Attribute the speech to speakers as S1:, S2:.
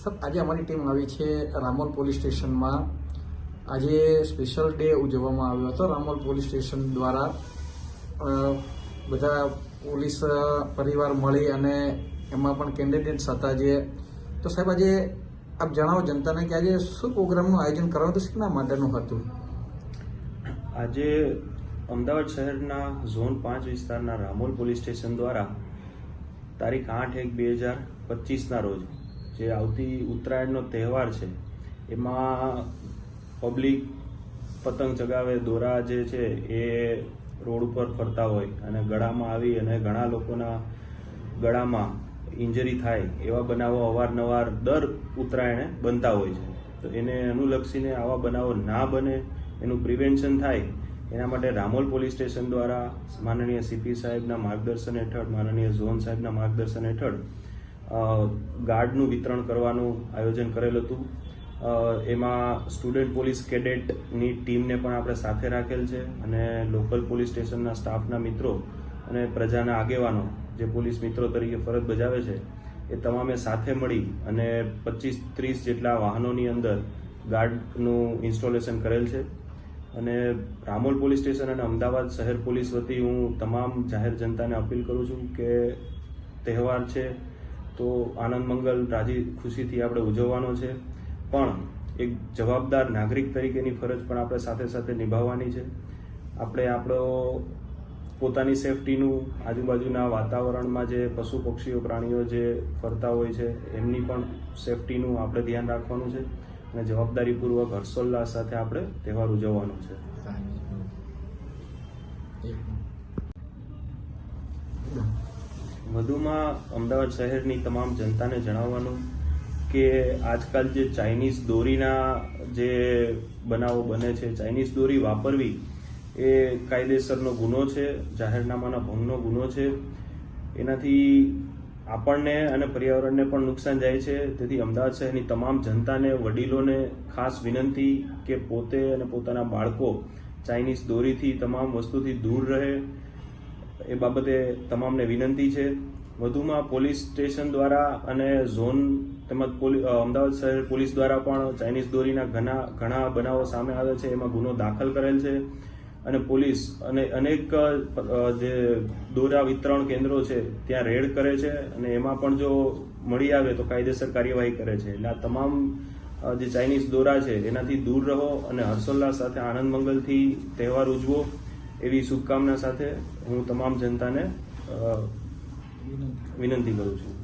S1: Sir, આજે અમારી team આવી છે રામોલ પોલીસ સ્ટેશનમાં. આજે સ્પેશિયલ ડે ઉજવવામાં આવ્યો હતો. રામોલ પોલીસ સ્ટેશન દ્વારા બધા પોલીસ પરિવાર મળી અને એમાં પણ કેન્ડિડેટ્સ હતા જે. તો સાહેબ, આજે આપ જણાવો જનતાને કે આજે શું પ્રોગ્રામનું આયોજન કરવાનું હતું? શેના માટેનું હતું?
S2: આજે અમદાવાદ શહેરના ઝોન પાંચ વિસ્તારના રામોલ પોલીસ સ્ટેશન દ્વારા તારીખ આઠ એક બે હજાર પચીસના રોજ જે આવતી ઉત્તરાયણનો તહેવાર છે, એમાં પબ્લિક પતંગ ચગાવે, દોરા જે છે એ રોડ ઉપર ફરતા હોય અને ગળામાં આવી અને ઘણા લોકોના ગળામાં ઇન્જરી થાય એવા બનાવો અવારનવાર દર ઉત્તરાયણે બનતા હોય છે. તો એને અનુલક્ષીને આવા બનાવો ના બને, એનું પ્રિવેન્શન થાય એના માટે રામોલ પોલીસ સ્ટેશન દ્વારા માનનીય સીપી સાહેબના માર્ગદર્શન હેઠળ, માનનીય ઝોન સાહેબના માર્ગદર્શન હેઠળ ગાર્ડનું વિતરણ કરવાનું આયોજન કરેલ હતું. એમાં સ્ટુડન્ટ પોલીસ કેડેટની ટીમને પણ આપણે સાથે રાખેલ છે અને લોકલ પોલીસ સ્ટેશનના સ્ટાફના મિત્રો અને પ્રજાના આગેવાનો, જે પોલીસ મિત્રો તરીકે ફરજ બજાવે છે, એ તમામે સાથે મળી અને પચીસ ત્રીસ જેટલા વાહનોની અંદર ગાર્ડનું ઇન્સ્ટોલેશન કરેલ છે. અને રામોલ પોલીસ સ્ટેશન અને અમદાવાદ શહેર પોલીસ વતી હું તમામ જાહેર જનતાને અપીલ કરું છું કે તહેવાર છે તો આનંદ મંગલ, રાજી ખુશીથી આપણે ઉજવવાનો છે. પણ એક જવાબદાર નાગરિક તરીકેની ફરજ પણ આપણે સાથે સાથે નિભાવવાની છે. આપણે આપણો પોતાની સેફટીનું આજુબાજુના વાતાવરણમાં જે પશુ પક્ષીઓ પ્રાણીઓ જે ફરતા હોય છે, એમની પણ સેફટીનું આપણે ધ્યાન રાખવાનું છે. અને જવાબદારીપૂર્વક હર્ષોલ્લાસ સાથે આપણે તહેવાર ઉજવવાનો છે. વધુમાં અમદાવાદ શહેરની તમામ જનતાને જણાવવાનું કે આજકાલ જે ચાઇનીઝ દોરીના જે બનાવો બને છે, ચાઇનીઝ દોરી વાપરવી એ કાયદેસરનો ગુનો છે, જાહેરનામાના ભંગનો ગુનો છે. એનાથી આપણને અને પર્યાવરણને પણ નુકસાન જાય છે. તેથી અમદાવાદ શહેરની તમામ જનતાને, વડીલોને ખાસ વિનંતી કે પોતે અને પોતાના બાળકો ચાઇનીઝ દોરીથી તમામ વસ્તુથી દૂર રહે. એ બાબતે તમામને વિનંતી છે. વધુમાં પોલીસ સ્ટેશન દ્વારા અને ઝોન તેમજ અમદાવાદ શહેર પોલીસ દ્વારા પણ ચાઇનીઝ દોરીના ઘણા ઘણા બનાવો સામે આવે છે. એમાં ગુનો દાખલ કરેલ છે. અને પોલીસ અને અનેક જે દોરા વિતરણ કેન્દ્રો છે, ત્યાં રેડ કરે છે અને એમાં પણ જો મળી આવે તો કાયદેસર કાર્યવાહી કરે છે. એટલે આ તમામ જે ચાઇનીઝ દોરા છે, એનાથી દૂર રહો અને હર્ષોલ્લાસ સાથે, આનંદ મંગલથી તહેવાર ઉજવો એવી શુભકામના સાથે હું તમામ જનતાને વિનંતી કરું છું.